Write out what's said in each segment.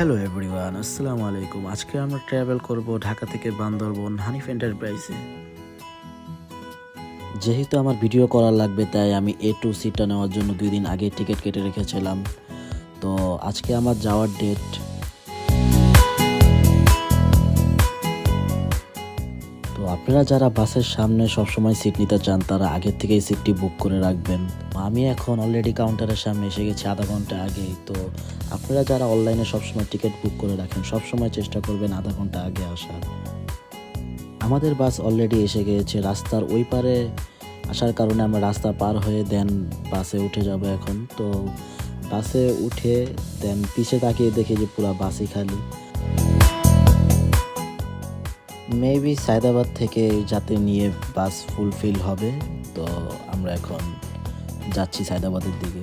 Hello everyone আসসালামু আলাইকুম আজকে আমরা ট্রাভেল করব ঢাকা থেকে বান্দরবন হানিফ এন্টারপ্রাইজে যেহেতু আমার ভিডিও করার লাগবে, তাই আমি এ টু সিটটা নেওয়ার জন্য দুই দিন আগে টিকিট কেটে রেখেছিলাম। তো আজকে আমার যাওয়ার ডেট আপনারা যারা বাসের সামনে সবসময় সিট নিতে চান, তারা আগের থেকেই সিটটি বুক করে রাখবেন। আমি এখন অলরেডি কাউন্টারের সামনে এসে গেছি আধা ঘণ্টা আগেই তো আপনারা যারা অনলাইনে সবসময় টিকিট বুক করে রাখেন, সবসময় চেষ্টা করবেন আধা ঘণ্টা আগে আসার। আমাদের বাস অলরেডি এসে গিয়েছে রাস্তার ওই পারে আসার কারণে আমরা রাস্তা পার হয়ে দেন বাসে উঠে যাব এখন। তো বাসে উঠে দেন পিছে তাকিয়ে দেখি যে পুরো বাসই খালি। মেবি সায়দাবাদ থেকে যাতে নিয়ে বাস ফুলফিল হবে, তো আমরা এখন যাচ্ছি সায়দাবাদের দিকে।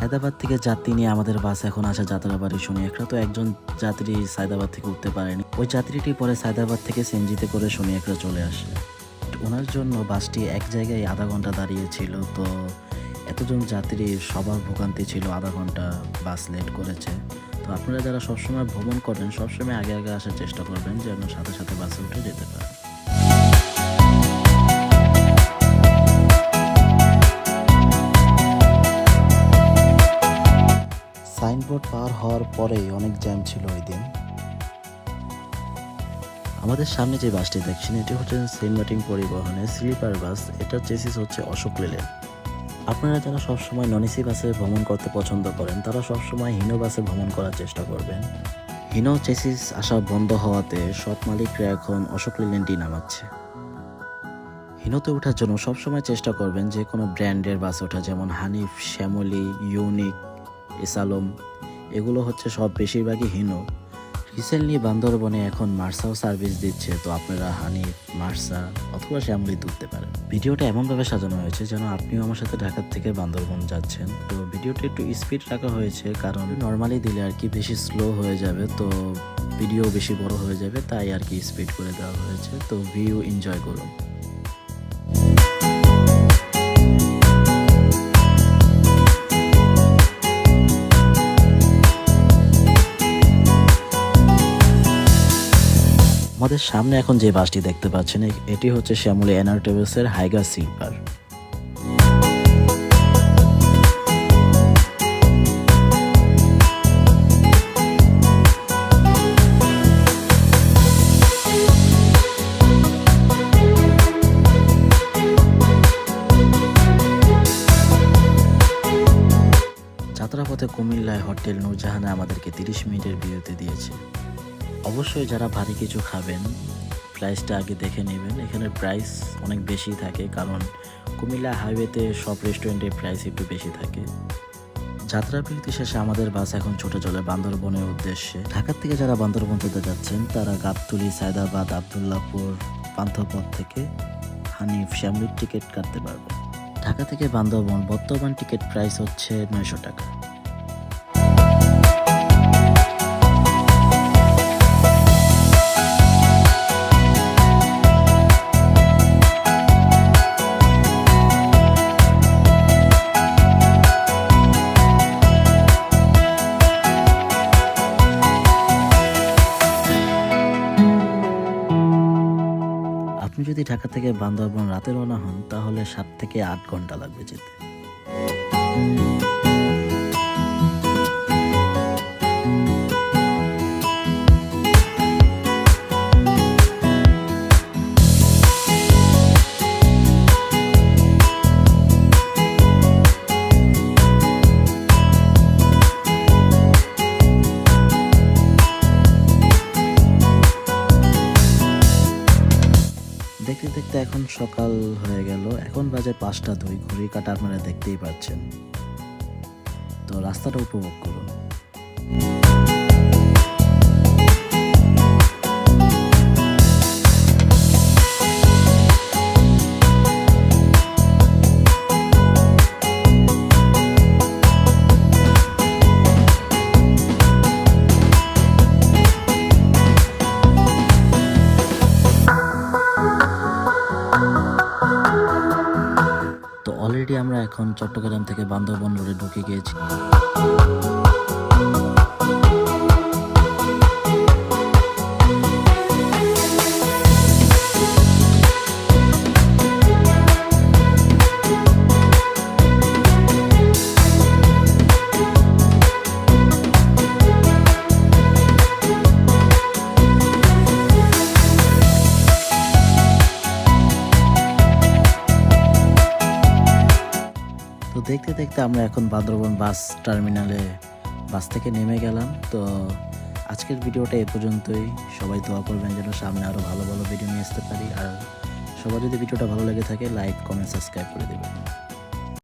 হায়দ্রাবাদ থেকে যাত্রী নিয়ে আমাদের বাস এখন আসে যাত্রাবাড়ি শুনি একটা তো একজন যাত্রী সায়দাবাদ থেকে উঠতে পারেনি। ওই যাত্রীটি পরে সায়দাবাদ থেকে সেনজিতে করে শুনি একটা চলে আসে। ওনার জন্য বাসটি এক জায়গায় আধা ঘণ্টা দাঁড়িয়েছিল তো এতজন যাত্রী সবার ভোগান্তি ছিল আধা ঘণ্টা বাস লেট করেছে। তো আপনারা যারা সবসময় ভ্রমণ করেন সবসময় আগে আগে আসার চেষ্টা করবেন যেন সাথে সাথে বাসে উঠে যেতে পারেন। সাইনবোর্ড পার হওয়ার পরেই অনেক জ্যাম ছিল ওই দিন। আমাদের সামনে যে বাসটি দেখছেন এটি হচ্ছে সেন্ট মার্টিন পরিবহনের স্লিপার বাস। এটার চেসিস হচ্ছে অশোক লেলেন আপনারা যারা সবসময় নন এসি বাসে ভ্রমণ করতে পছন্দ করেন, তারা সবসময় হিনো বাসে ভ্রমণ করার চেষ্টা করবেন। হিনো চেসিস আসা বন্ধ হওয়াতে সব মালিকরা এখন অশোক লেলেনটি নামাচ্ছে। হিনোতে ওঠার জন্য সবসময় চেষ্টা করবেন যে কোনো ব্র্যান্ডের বাস ওঠা, যেমন হানিফ শ্যামলি ইউনিক এসালম এগুলো হচ্ছে সব বেশিরভাগই হিনো রিসেন্টলি বান্দরবনে এখন মার্সাও সার্ভিস দিচ্ছে, তো আপনারা হানিফ মার্সা অথবা শ্যামলি তুলতে পারেন। ভিডিওটা এমনভাবে সাজানো হয়েছে যেন আপনিও আমার সাথে ঢাকার থেকে বান্দরবন যাচ্ছেন। তো ভিডিওটা একটু স্পিড রাখা হয়েছে, কারণ নর্মালি দিলে আর কি বেশি স্লো হয়ে যাবে, তো ভিডিও বেশি বড় হয়ে যাবে, তাই আর কি স্পিড করে দেওয়া হয়েছে। তো ভিউ এনজয় করুন। আমাদের সামনে এখন যে বাসটি দেখতে পাচ্ছেন এটি হচ্ছে শ্যামলী ট্রাভেলসের হাইগা স্লিপার যাত্রাপথে কুমিল্লায় হোটেল নূরজাহানে আমাদেরকে তিরিশ মিনিটের বিরতি দিয়েছে। অবশ্যই যারা ভারী কিছু খাবেন প্রাইসটা আগে দেখে নেবেন। এখানে প্রাইস অনেক বেশি থাকে, কারণ কুমিল্লা হাইওয়েতে সব রেস্টুরেন্টের প্রাইস একটু বেশি থাকে। যাত্রা বিরতি শেষে আমাদের বাস এখন ছুটে চলে বান্দরবনের উদ্দেশ্যে। ঢাকার থেকে যারা বান্দরবন যেতে যাচ্ছেন, তারা গাবতুলি, সায়দাবাদ, আবদুল্লাপুর, পান্থপথ থেকে হানিফ শ্যামলির টিকিট কাটতে পারবেন। ঢাকা থেকে বান্দরবন, বর্তমান টিকিট প্রাইস হচ্ছে নয়শো টাকা। যদি ঢাকা থেকে বান্দরবন রাতে রওনা হন তাহলে সাত থেকে আট ঘণ্টা লাগবে যেতে। এখন সকাল হয়ে গেল। এখন বাজে পাঁচটা দুই। ঘড়ি কাটা আপনারা দেখতেই পাচ্ছেন। তো রাস্তাটা উপভোগ করুন। এখন চট্টগ্রাম থেকে বান্দরবন রোডে ঢুকে গিয়েছি। দেখতে দেখতে আমরা এখন বান্দরবন বাস টার্মিনালে, বাস থেকে নেমে গেলাম। তো আজকের ভিডিওটা এ পর্যন্তই। সবাই দোয়া করবেন যেন সামনে আরও ভালো ভালো ভিডিও নিয়ে আসতে পারি। আর সবার যদি ভিডিওটা ভালো লেগে থাকে লাইক কমেন্ট সাবস্ক্রাইব করে দেবেন।